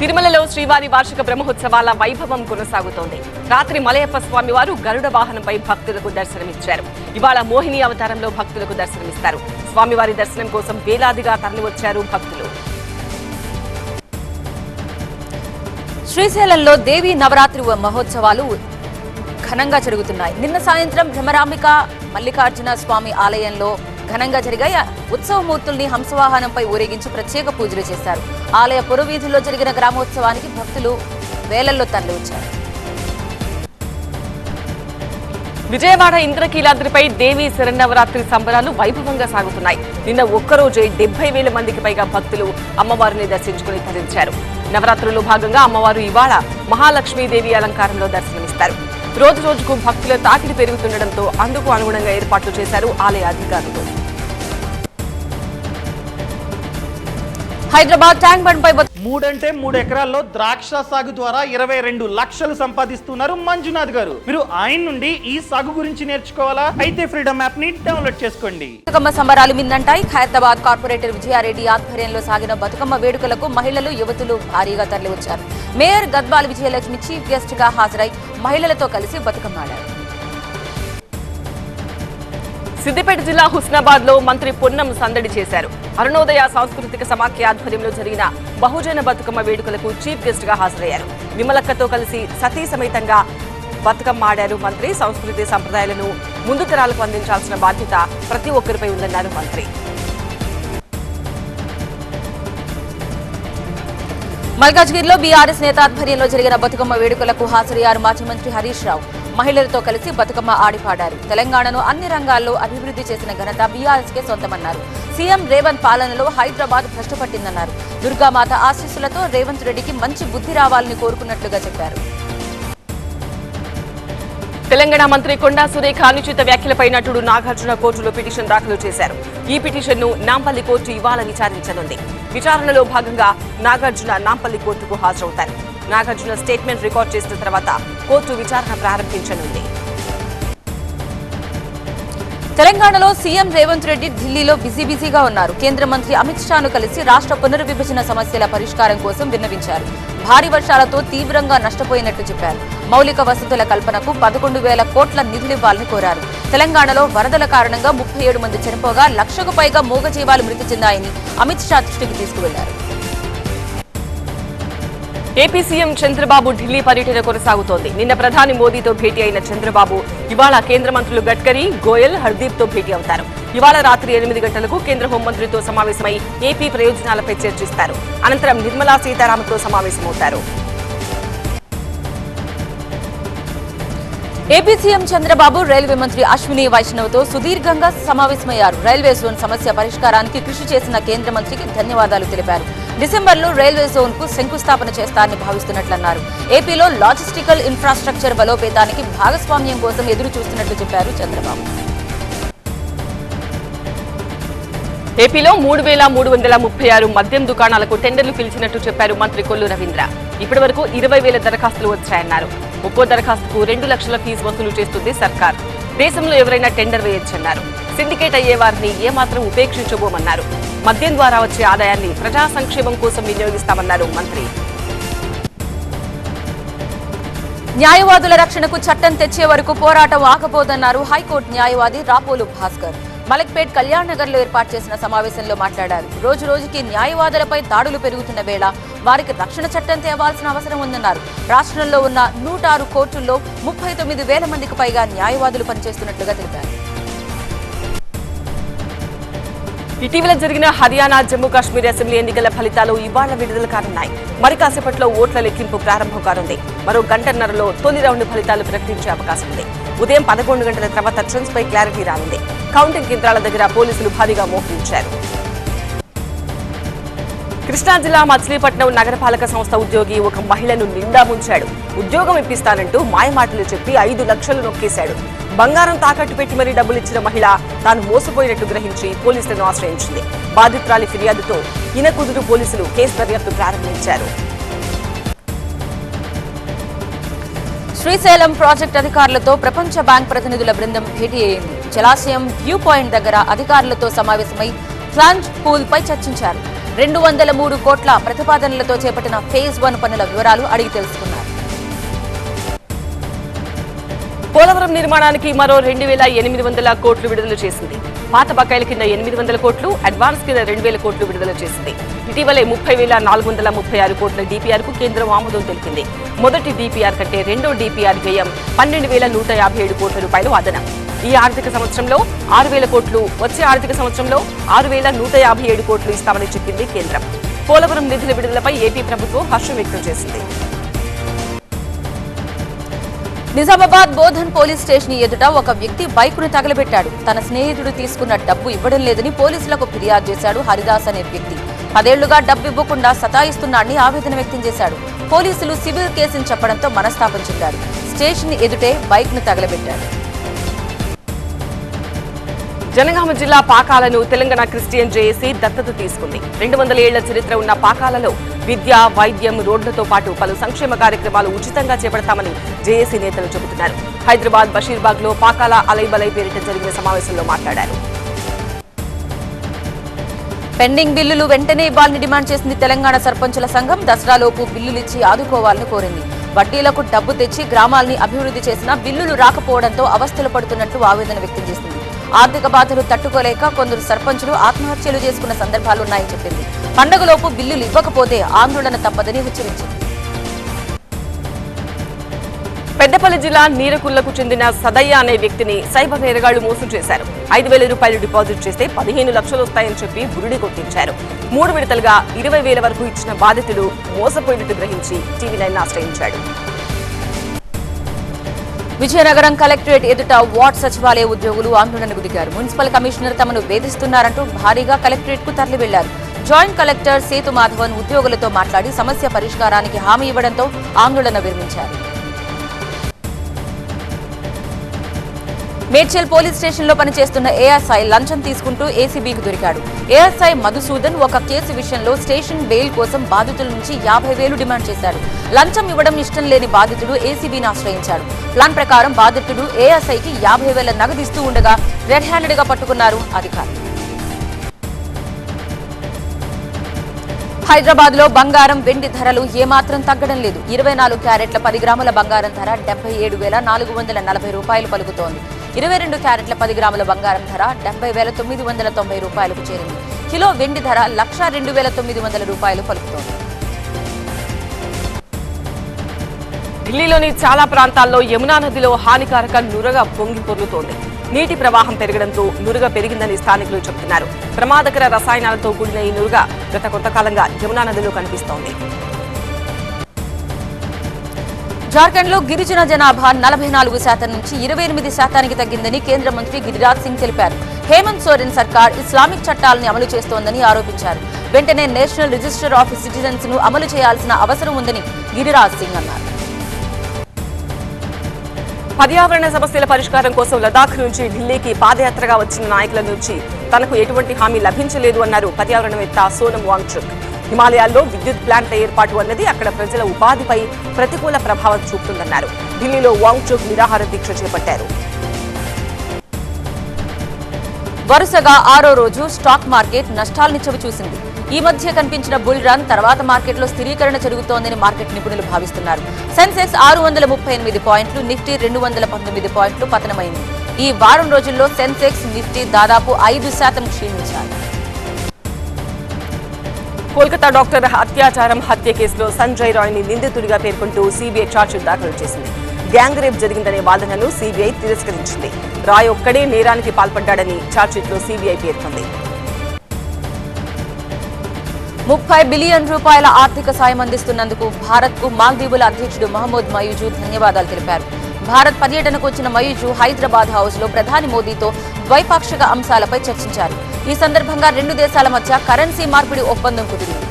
తిరుమలలో శ్రీవారి వార్షిక బ్రహ్మోత్సవాల వైభవం కొనసాగుతోంది. రాత్రి మలయప్ప స్వామి వారు గరుడ వాహనంపై భక్తులకు దర్శనమిచ్చారు. ఇవాళ మోహిని అవతారంలో భక్తులకు దర్శనమిస్తారు. స్వామివారి దర్శనం కోసం వేలాదిగా తరలివచ్చారు భక్తులు. శ్రీశైలంలో దేవి నవరాత్రి మహోత్సవాలు ఘనంగా జరుగుతున్నాయి. నిన్న సాయంత్రం భ్రమరాంబిక మల్లికార్జున స్వామి ఆలయంలో ఘనంగా జరిగాయి. ఉత్సవమూర్తుల్ని హంసవాహనంపై ఊరేగించి ప్రత్యేక పూజలు చేశారు. ఆలయ పురవీధుల్లో జరిగిన గ్రామోత్సవానికి భక్తులు వేలల్లో తరలివచ్చారు. విజయవాడ ఇంద్రకీలాద్రిపై దేవి శరన్నవరాత్రి సంబరాలు వైభవంగా సాగుతున్నాయి. నిన్న ఒక్కరోజే డెబ్బై వేల మందికి పైగా భక్తులు అమ్మవారిని దర్శించుకుని తరించారు నవరాత్రుల్లో భాగంగా అమ్మవారు ఇవాళ మహాలక్ష్మీదేవి అలంకారంలో దర్శనమిస్తారు. రోజు రోజుకు భక్తుల తాకిడి పెరుగుతుండటంతో అందుకు అనుగుణంగా ఏర్పాట్లు చేశారు ఆలయ అధికారులు. హైదరాబాద్ ట్యాంక్ బండ్ పై మూడంటే మూడు ఎకరాల్లో ద్రాక్ష సాగు ద్వారా ఇరవై రెండు లక్షలు సంపాదిస్తున్నారు మంజునాథ్ గారు. మీరు ఆయన నుండి ఈ సాగు గురించి నేర్చుకోవాలా? అయితే ఫ్రీడమ్ యాప్ని డౌన్లోడ్ చేసుకోండి. బతుకమ్మ సంబరాలు మిందంటాయి ఖైరతాబాద్ కార్పొరేటర్ విజయారెడ్డి ఆధ్వర్యంలో సాగిన బతుకమ్మ వేడుకలకు మహిళలు యువతులు భారీగా తరలివచ్చారు. మేయర్ గద్వాల్ విజయలక్ష్మి చీఫ్ గెస్ట్గా హాజరై మహిళలతో కలిసి బతుకమ్మ ఆడారు. సిద్దిపేట జిల్లా హుస్నాబాద్లో మంత్రి పొన్నం సందడి చేశారు. అరుణోదయ సాంస్కృతిక సమాఖ్య ఆధ్వర్యంలో జరిగిన బహుజన బతుకమ్మ వేడుకలకు చీఫ్ గెస్ట్గా హాజరయ్యారు. విమలక్కతో కలిసి సతీ సమేతంగా బతుకమ్మ ఆడారు మంత్రి. సంస్కృతి సంప్రదాయాలను ముందు తరాలకు అందించాల్సిన బాధ్యత ప్రతి ఒక్కరిపై ఉందన్నారు మంత్రి. మల్కాజ్గిరిలో బీఆర్ఎస్ నేత ఆధ్వర్యంలో జరిగిన బతుకమ్మ వేడుకలకు హాజరయ్యారు మాజీ మంత్రి హరీష్ రావు. మహిళలతో కలిసి బతుకమ్మ ఆడిపాడారు. తెలంగాణను అన్ని రంగాల్లో అభివృద్ధి చేసిన ఘనత బీఆర్ఎస్కే సొంతమన్నారు. సీఎం రేవంత్ పాలనలో హైదరాబాద్ భ్రష్టపట్టిందన్నారు. దుర్గామాత ఆశీస్సులతో రేవంత్ రెడ్డికి మంచి బుద్ధి రావాలని కోరుకున్నట్లుగా చెప్పారు. తెలంగాణ మంత్రి కొండా సురేఖ అనుచిత వ్యాఖ్యలపై నటుడు నాగార్జున కోర్టులో పిటిషన్ దాఖలు చేశారు. ఈ పిటిషన్ను నాంపల్లి కోర్టు ఇవాళ విచారించనుంది. విచారణలో భాగంగా నాగార్జున నాంపల్లి కోర్టుకు హాజరవుతారు. నాగార్జున స్టేట్మెంట్ రికార్డ్ చేసిన తర్వాత కోర్టు విచారణ ప్రారంభించనుంది. తెలంగాణలో సీఎం రేవంత్ రెడ్డి ఢిల్లీలో బిజీ బిజీగా ఉన్నారు. కేంద్ర మంత్రి అమిత్ షాను కలిసి రాష్ట్ర పునర్విభజన సమస్యల పరిష్కారం కోసం విన్నవించారు. భారీ వర్షాలతో తీవ్రంగా నష్టపోయినట్లు చెప్పారు. మౌలిక వసతుల కల్పనకు పదకొండు వేల కోట్ల నిధులివ్వాలని కోరారు. తెలంగాణలో వరదల కారణంగా ముప్పై ఏడు మంది చనిపోగా లక్షకు పైగా మూగజీవాలు మృతి చెందాయని అమిత్ షా దృష్టికి తీసుకువెళ్ళారు. ఏపీ సీఎం చంద్రబాబు ఢిల్లీ పర్యటన కొనసాగుతోంది. నిన్న ప్రధాని మోదీతో భేటీ అయిన చంద్రబాబు ఇవాళ కేంద్ర మంత్రులు గడ్కరీ గోయల్ హర్దీప్తో భేటీ అవుతారు. ఇవాళ రాత్రి ఎనిమిది గంటలకు కేంద్ర హోంమంత్రితో సమావేశమై ఏపీ ప్రయోజనాలపై చర్చిస్తారు. అనంతరం నిర్మలా సీతారామన్తో సమావేశమవుతారు. ఏపీ సీఎం చంద్రబాబు రైల్వే మంత్రి అశ్విని వైష్ణవ్తో సుదీర్ఘంగా సమావేశమయ్యారు. రైల్వే జోన్ సమస్య పరిష్కారానికి కృషి చేసిన కేంద్ర మంత్రికి ధన్యవాదాలు తెలిపారు. డిసెంబర్లో రైల్వే జోన్కు శంకుస్థాపన చేస్తారని భావిస్తున్నట్లన్నారు. ఏపీలో లాజిస్టికల్ ఇన్ఫ్రాస్ట్రక్చర్ బలోపేతానికి భాగస్వామ్యం కోసం ఎదురు చూస్తున్నట్లు చెప్పారు చంద్రబాబు. ఏపీలో మూడు వేల మూడు వందల ముప్పై ఆరు మద్యం దుకాణాలకు టెండర్లు పిలిచినట్టు చెప్పారు మంత్రి కొల్లు రవీంద్ర. ఇప్పటి వరకు ఇరవై వేల దరఖాస్తులు వచ్చాయన్నారు. ఒక్కో దరఖాస్తుకు రెండు లక్షల ఫీజు వసూలు చేస్తుంది సర్కార్. దేశంలో ఎవరైనా టెండర్ వేయొచ్చన్నారు. సిండికేట్ అయ్యే వారిని ఏమాత్రం ఉపేక్షించబోమన్నారు. మద్యం ద్వారా వచ్చే ఆదాయాన్ని ప్రజా సంక్షేమం కోసం వినియోగిస్తామన్నారు మంత్రి. న్యాయవాదుల రక్షణకు చట్టం తెచ్చే వరకు పోరాటం ఆగబోదన్నారు హైకోర్టు న్యాయవాది రాపోలు భాస్కర్. మలక్పేట్ కళ్యాణ్ నగర్లో ఏర్పాటు చేసిన సమావేశంలో మాట్లాడారు. రోజు రోజుకి న్యాయవాదులపై దాడులు పెరుగుతున్న వేళ వారికి రక్షణ చట్టం తేవాల్సిన అవసరం ఉందన్నారు. రాష్ట్రంలో ఉన్న నూట ఆరు కోర్టుల్లో ముప్పై తొమ్మిది వేల మందికి పైగా న్యాయవాదులు పనిచేస్తున్నట్లుగా తెలిపారు. ఇటీవల జరిగిన హర్యానా జమ్మూ కాశ్మీర్ అసెంబ్లీ ఎన్నికల ఫలితాలు ఇవాళ విడుదల కానున్నాయి. మరి కాసేపట్లో ఓట్ల లెక్కింపు ప్రారంభం కానుంది మరో గంటన్నరలో తొలి రౌండ్ ఫలితాలు ప్రకటించే అవకాశం ఉంది. ఉదయం పదకొండు గంటల తర్వాత ట్రెండ్స్ పై క్లారిటీ రానుంది. కౌంటింగ్ కేంద్రాల దగ్గర పోలీసులు భారీగా మోహరించారు. కృష్ణా జిల్లా మచిలీపట్నం నగరపాలక సంస్థ ఉద్యోగి ఒక మహిళను నిండా ముంచాడు. ఉద్యోగం ఇప్పిస్తానంటూ మాయమాటలు చెప్పి ఐదు లక్షలు నొక్కేశాడు. బంగారం తాకట్టు పెట్టి మరీ డబ్బులు ఇచ్చిన మహిళ తాను మోసపోయినట్టు గ్రహించి పోలీసులను ఆశ్రయించింది. బాధితురాలి ఫిర్యాదుతో ఇనకుదురు పోలీసులు కేసు దర్యాప్తు ప్రారంభించారు. శ్రీశైలం ప్రాజెక్ట్ అధికారులతో ప్రపంచ బ్యాంక్ ప్రతినిధుల బృందం భేటీ అయింది. జలాశయం వ్యూ పాయింట్ దగ్గర అధికారులతో సమావేశమై ఫ్లాంజ్ పూల్ పై చర్చించారు. రెండు వందల మూడు కోట్ల ప్రతిపాదనలతో చేపట్టిన ఫేజ్ వన్ పనుల వివరాలు అడిగి తెలుసుకున్నారు పోలవరం నిర్మాణానికి మరో రెండు వేల ఎనిమిది వందల కోట్లు విడుదల చేసింది. పాత బకాయిల కింద ఎనిమిది వందల కోట్లు అడ్వాన్స్ కింద రెండు వేల కోట్లు విడుదల చేసింది. ఇటీవలే ముప్పై వేల నాలుగు వందల ముప్పై ఆరు కోట్ల డిపిఆర్కు కేంద్రం ఆమోదం తెలిపింది. మొదటి డిపిఆర్ కంటే రెండో డిపిఆర్ వ్యయం పన్నెండు వేల నూట యాభై ఏడు కోట్ల రూపాయలు అదనం. ఈ ఆర్థిక సంవత్సరంలో ఆరు వేల కోట్లు వచ్చే ఆర్థిక సంవత్సరంలో ఆరు వేల నూట యాభై ఏడు కోట్లు ఇస్తామని చెప్పింది కేంద్రం. పోలవరం నిధుల విడుదలపై ఏపీ ప్రభుత్వం హర్షం వ్యక్తం చేసింది. నిజామాబాద్ బోధన్ పోలీస్ స్టేషన్ ఎదుట ఒక వ్యక్తి బైకును తగలబెట్టాడు. తన స్నేహితుడు తీసుకున్న డబ్బు ఇవ్వడం లేదని పోలీసులకు ఫిర్యాదు చేశాడు హరిదాస్ అనే వ్యక్తి. పదేళ్ళుగా డబ్బు ఇవ్వకుండా సతాయిస్తున్నాడని ఆవేదన వ్యక్తం చేశాడు. పోలీసులు సివిల్ కేసుని చెప్పడంతో మనస్తాపం చెందారు. స్టేషన్ ఎదుటే బైక్ను తగలబెట్టాడు జనగామ జిల్లా పాకాలను తెలంగాణ క్రిస్టియన్ జేఏసీ దత్తత తీసుకుంది. రెండు వందల ఏళ్ళ చరిత్ర ఉన్న పాకాలలో విద్య వైద్యం రోడ్లతో పాటు పలు సంక్షేమ కార్యక్రమాలు ఉచితంగా చేపడతామని జేఏసీ నేతలు చెబుతున్నారు. హైదరాబాద్ బషీర్బాగ్లో పాకాల అలైబలై పేరిట జరిగిన సమావేశంలో మాట్లాడారు. పెండింగ్ బిల్లులు వెంటనే ఇవ్వాలని డిమాండ్ చేసింది తెలంగాణ సర్పంచుల సంఘం. దసరాలోపు బిల్లులు ఇచ్చి ఆదుకోవాలని కోరింది. వడ్డీలకు డబ్బు తెచ్చి గ్రామాల్ని అభివృద్ధి చేసినా బిల్లులు రాకపోవడంతో అవస్థలు పడుతున్నట్లు ఆవేదన వ్యక్తం చేసింది ఆర్థిక బాధలు తట్టుకోలేక కొందరు సర్పంచులు ఆత్మహత్యలు చేసుకున్న సందర్భాలున్నాయని చెప్పింది. పండగలోపు బిల్లులు ఇవ్వకపోతే ఆందోళన తప్పదని హెచ్చరించింది. పెద్దపల్లి జిల్లా నీరకుల్లకు చెందిన సదయ్య అనే వ్యక్తిని సైబర్ నేరగాళ్ళు మోసం చేశారు. ఐదు వేల రూపాయలు డిపాజిట్ చేస్తే పదిహేను లక్షలు వస్తాయని చెప్పి బురుడి కొట్టించారు. మూడు విడతలుగా ఇరవై వేల వరకు ఇచ్చిన బాధితుడు మోసపోయినట్టు గ్రహించి టీవీ నైన్ ఆశ్రయించాడు. విజయనగరం కలెక్టరేట్ ఎదుట వార్డ్ సచివాలయ ఉద్యోగులు ఆందోళనకు దిగారు. మున్సిపల్ కమిషనర్ తమను వేధిస్తున్నారంటూ భారీగా కలెక్టరేట్కు తరలి వెళ్ళారు జాయింట్ కలెక్టర్ సేతు మాధవన్ ఉద్యోగులతో మాట్లాడి సమస్య పరిష్కారానికి హామీ ఇవ్వడంతో ఆందోళన విరమించారు. మేడ్చల్ పోలీస్ స్టేషన్లో పనిచేస్తున్న ఏఎస్ఐ లంచం తీసుకుంటూ ఏసీబీకి దొరికాడు. ఏఎస్ఐ మధుసూదన్ ఒక కేసు విషయంలో స్టేషన్ బెయిల్ కోసం బాధితుల నుంచి యాభై వేలు డిమాండ్ చేశాడు లంచం ఇవ్వడం ఇష్టం లేని బాధితుడు ఏసీబీని ఆశ్రయించాడు ప్లాన్ ప్రకారం బాధితుడు ఏఎస్ఐకి యాభై వేల నగదు ఇస్తూ ఉండగా రెడ్ హ్యాండెడ్గా పట్టుకున్నారు అధికారులు హైదరాబాద్లో బంగారం వెండి ధరలు ఏమాత్రం తగ్గడం లేదు. ఇరవై నాలుగు క్యారెట్ల పది గ్రాముల బంగారం ధర డెబ్బై ఏడు వేల నాలుగు వందల నలభై రూపాయలు పలుకుతోంది. ఇరవై రెండు క్యారెట్ల పది గ్రాముల బంగారం ధర డెబ్బై వేల తొమ్మిది వందల తొంభై రూపాయలకు చేరింది. కిలో వెండి ధర లక్ష రెండు వేల తొమ్మిది వందల రూపాయలు పలుకుతోంది. ఢిల్లీలోని చాలా ప్రాంతాల్లో యమునా నదిలో హానికారక నురగ పొంగి పొర్లుతోంది. నీటి ప్రవాహం పెరగడంతో నురుగ పెరిగిందని స్థానికులు చెబుతున్నారు. ప్రమాదకర రసాయనాలతో కూడిన ఈ నురుగ గత కొంతకాలంగా యమునా నదిలో కనిపిస్తోంది. జార్ఖండ్లో గిరిజన జనాభా నలభై నాలుగు శాతం నుంచి ఇరవై ఎనిమిది శాతానికి తగ్గిందని కేంద్ర మంత్రి గిరిరాజ్ సింగ్ తెలిపారు. హేమంత్ సోరెన్ సర్కార్ ఇస్లామిక్ చట్టాలను అమలు చేస్తోందని ఆరోపించారు. వెంటనే నేషనల్ రిజిస్టర్ ఆఫ్ సిటిజన్స్ను అమలు చేయాల్సిన అవసరం ఉందని గిరిరాజ్ సింగ్ అన్నారు. పర్యావరణ సమస్యల పరిష్కారం కోసం లదాఖ్ నుంచి ఢిల్లీకి పాదయాత్రగా వచ్చిన నాయకుల నుంచి తనకు ఎటువంటి హామీ లభించలేదు అన్నారు పర్యావరణవేత్త సోనం వాంగ్చుక్. హిమాలయాల్లో విద్యుత్ ప్లాంట్ల ఏర్పాటు అన్నది అక్కడ ప్రజల ఉపాధిపై ప్రతికూల ప్రభావం చూపుతుందన్నారు. ఢిల్లీలో వాంగ్చుక్ నిరాహార దీక్ష చేపట్టారు. వరుసగా ఆరో రోజు స్టాక్ మార్కెట్ నష్టాల్ని చవిచూసింది ఈ మధ్య కనిపించిన బుల్ రన్ తర్వాత మార్కెట్లో స్థిరీకరణ జరుగుతోందని మార్కెట్ నిపుణులు భావిస్తున్నారు. సెన్సెక్స్ ఆరు వందల ముప్పై ఎనిమిది పాయింట్లు నిఫ్టీ రెండు వందల పంతొమ్మిది పాయింట్లు పతనమైంది. ఈ వారం రోజుల్లో సెన్సెక్స్ నిఫ్టీ దాదాపు ఐదు శాతం క్షీణించాయి. కోల్కతా డాక్టర్ అత్యాచారం హత్య కేసులో సంజయ్ రాయ్ని నిందితుడిగా పేర్కొంటూ సీబీఐ ఛార్జ్షీట్ దాఖలు చేసింది. గ్యాంగ్ రేప్ జరిగిందనే వాదనను సీబీఐ తిరస్కరించింది. రాయ్ ఒక్కడే నేరానికి పాల్పడ్డాడని ఛార్జ్షీట్లో సీబీఐ పేర్కొంది. ముప్పై బిలియన్ రూపాయల ఆర్థిక సాయం అందిస్తున్నందుకు భారత్కు మాల్దీవుల అధ్యక్షుడు మహమ్మద్ మయూజు ధన్యవాదాలు తెలిపారు. భారత్ పర్యటనకు వచ్చిన మయూజు హైదరాబాద్ హౌస్లో ప్రధాని మోదీతో ద్వైపాక్షిక అంశాలపై చర్చించారు. ఈ సందర్భంగా రెండు దేశాల మధ్య కరెన్సీ మార్పిడి ఒప్పందం కుదిరింది.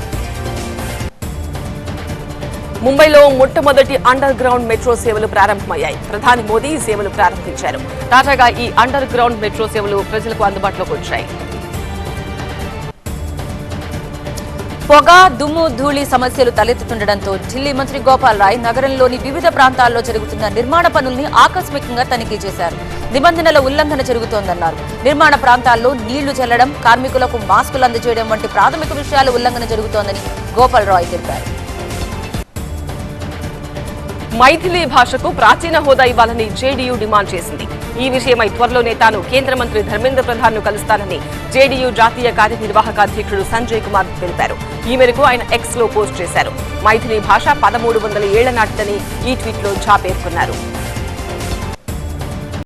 ముంబైలో మొట్టమొదటి అండర్ గ్రౌండ్ మెట్రో సేవలు ప్రారంభమయ్యాయి. ప్రధాని మోదీ ఈ సేవలు ప్రారంభించారు. తాజాగా ఈ అండర్ గ్రౌండ్ మెట్రో సేవలు ప్రజలకు అందుబాటులోకి వచ్చాయి. పొగ దుమ్ము ధూళి సమస్యలు తలెత్తుతుండటంతో ఢిల్లీ మంత్రి గోపాల్ రాయ్ నగరంలోని వివిధ ప్రాంతాల్లో జరుగుతున్న నిర్మాణ పనుల్ని ఆకస్మికంగా తనిఖీ చేశారు. నిబంధనల ఉల్లంఘన జరుగుతోందన్నారు. నిర్మాణ ప్రాంతాల్లో నీళ్ళు చల్లడం కార్మికులకు మాస్కులు అందజేయడం వంటి ప్రాథమిక విషయాల ఉల్లంఘన జరుగుతోందని గోపాల్ రాయ్ తెలిపారు. మైథిలి భాషకు ప్రాచీన హోదా ఇవ్వాలని జేడీయూ డిమాండ్ చేసింది. ఈ విషయమై త్వరలోనే తాను కేంద్ర మంత్రి ధర్మేంద్ర ప్రధాన్ను కలుస్తానని జేడీయూ జాతీయ కార్యనిర్వాహక అధ్యక్షుడు సంజయ్ కుమార్ తెలిపారు. ఈ మేరకు ఆయన ఎక్స్లో పోస్ట్ చేశారు. మైథిలి భాష పదమూడు వందల ఏళ్ళ నాటిదని ఈ ట్వీట్లో ఝా పేర్కొన్నారు